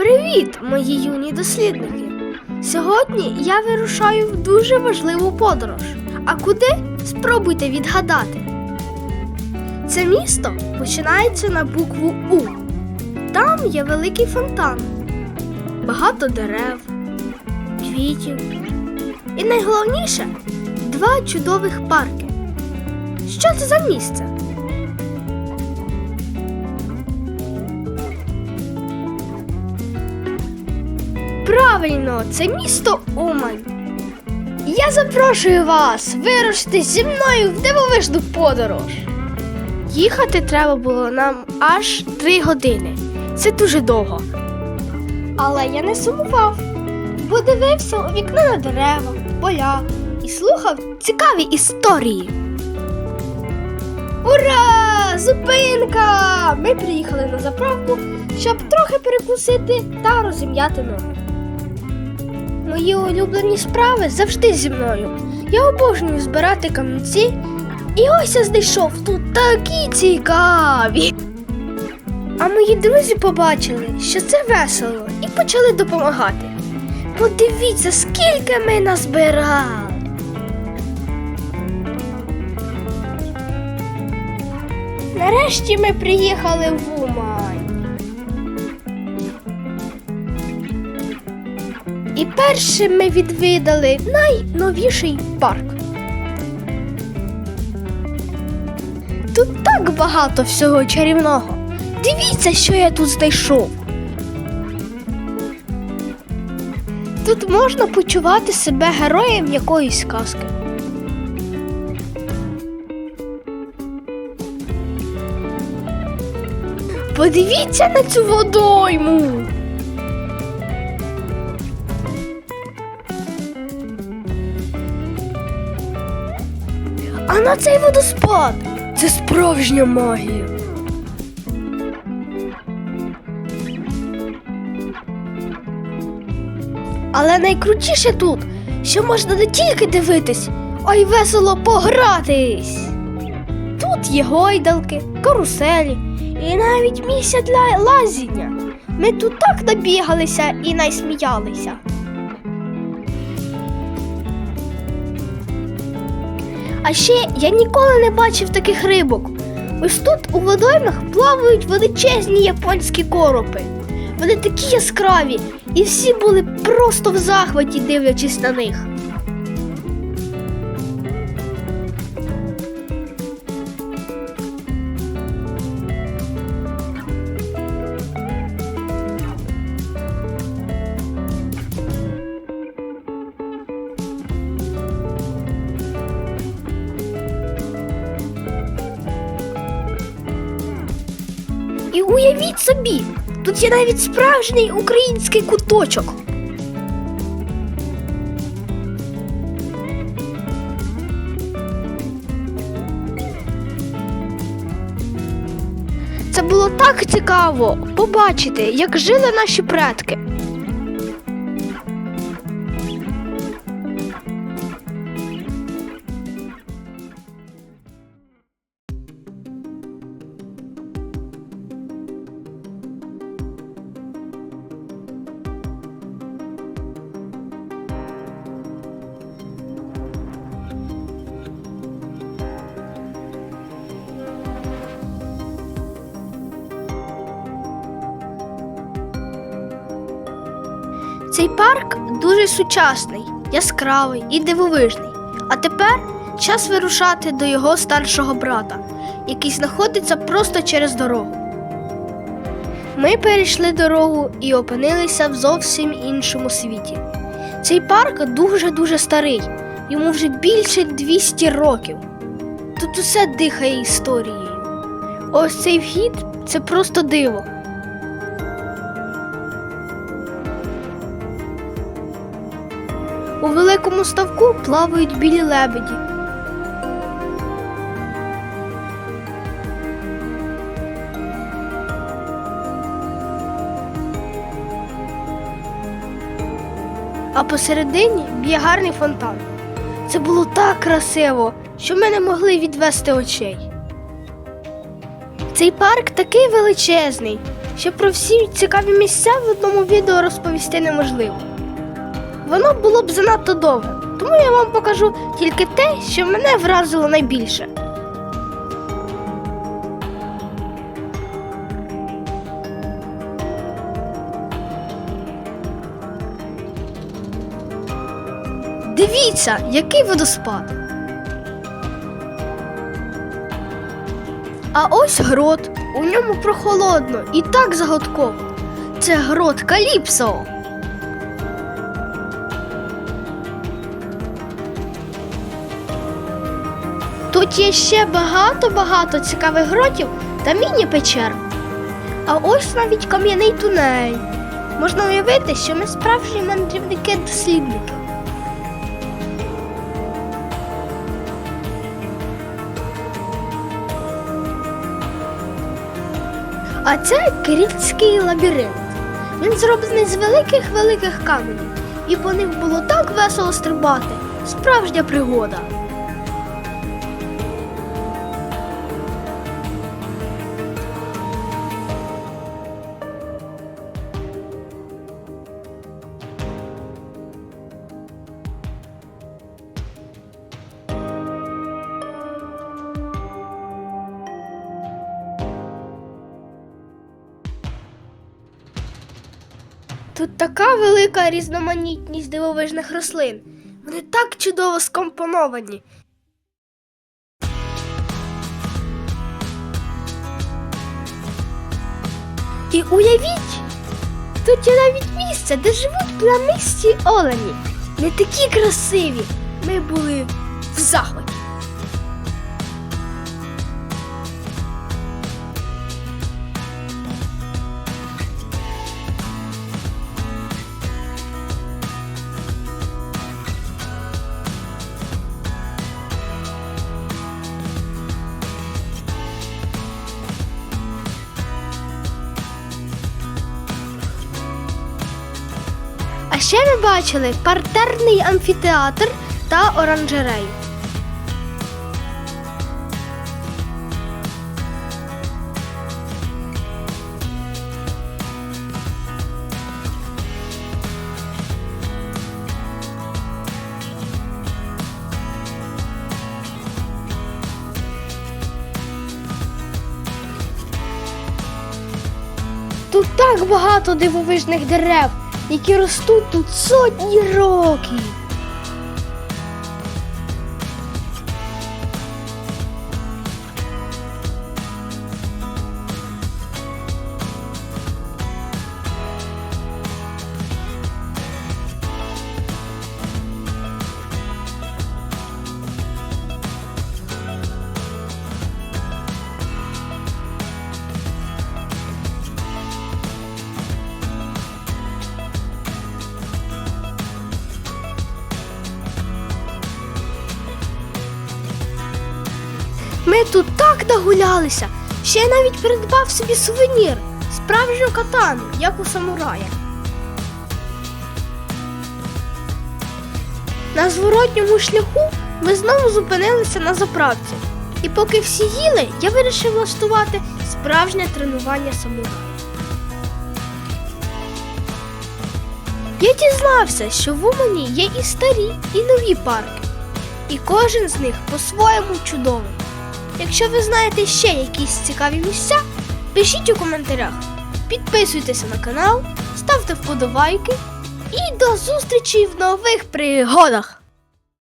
Привіт, мої юні дослідники! Сьогодні я вирушаю в дуже важливу подорож. А куди? Спробуйте відгадати. Це місто починається на букву У. Там є великий фонтан, багато дерев, квітів. І найголовніше два чудових парки. Що це за місце? Правильно, це місто Умань. Я запрошую вас вирушити зі мною в дивовижну подорож. Їхати треба було нам аж три години. Це дуже довго. Але я не сумував, бо дивився у вікно на дерева, поля і слухав цікаві історії. Ура! Зупинка! Ми приїхали на заправку, щоб трохи перекусити та розім'яти ноги. Мої улюблені справи завжди зі мною. Я обожнюю збирати камінці. І ось я знайшов тут такі цікаві. А мої друзі побачили, що це весело, і почали допомагати. Подивіться, скільки ми назбирали. Нарешті ми приїхали в Умань. І першим ми відвідали найновіший парк. Тут так багато всього чарівного. Дивіться, що я тут знайшов. Тут можна почувати себе героєм якоїсь казки. Подивіться на цю водойму. На цей водоспад це справжня магія. Але найкрутіше тут, що можна не тільки дивитись, а й весело погратись. Тут є гойдалки, каруселі і навіть місця для лазіння. Ми тут так набігалися і найсміялися. А ще я ніколи не бачив таких рибок. Ось тут у водоймах плавають величезні японські коропи. Вони такі яскраві, і всі були просто в захваті, дивлячись на них. І уявіть собі, тут є навіть справжній український куточок. Це було так цікаво побачити, як жили наші предки. Цей парк дуже сучасний, яскравий і дивовижний. А тепер час вирушати до його старшого брата, який знаходиться просто через дорогу. Ми перейшли дорогу і опинилися в зовсім іншому світі. Цей парк дуже-дуже старий, йому вже більше 200 років. Тут усе дихає історією. Ось цей вхід це просто диво. У великому ставку плавають білі лебеді. А посередині б'є гарний фонтан. Це було так красиво, що ми не могли відвести очей. Цей парк такий величезний, що про всі цікаві місця в одному відео розповісти неможливо. Воно було б занадто довгим, тому я вам покажу тільки те, що мене вразило найбільше. Дивіться, який водоспад. А ось грот. У ньому прохолодно і так загадково. Це грот Каліпсо. Тут є ще багато-багато цікавих гротів та міні-печер. А ось навіть кам'яний тунель. Можна уявити, що ми справжні мандрівники-дослідники. А це Кирильський лабіринт. Він зроблений з великих великих каменів, і по них було так весело стрибати. Справжня пригода. Тут така велика різноманітність дивовижних рослин. Вони так чудово скомпоновані. І уявіть, тут є навіть місце, де живуть планисті олені. Не такі красиві. Ми були в захваті. Ще ми бачили партерний амфітеатр та оранжерею. Тут так багато дивовижних дерев, які ростуть тут сотні років. Тут так нагулялися, що я навіть придбав собі сувенір, справжню катану, як у самурая. На зворотньому шляху ми знову зупинилися на заправці. І поки всі їли, я вирішив влаштувати справжнє тренування самурая. Я дізнався, що в Умані є і старі, і нові парки, і кожен з них по-своєму чудовий. Якщо ви знаєте ще якісь цікаві місця, пишіть у коментарях. Підписуйтеся на канал, ставте вподобайки і до зустрічі в нових пригодах!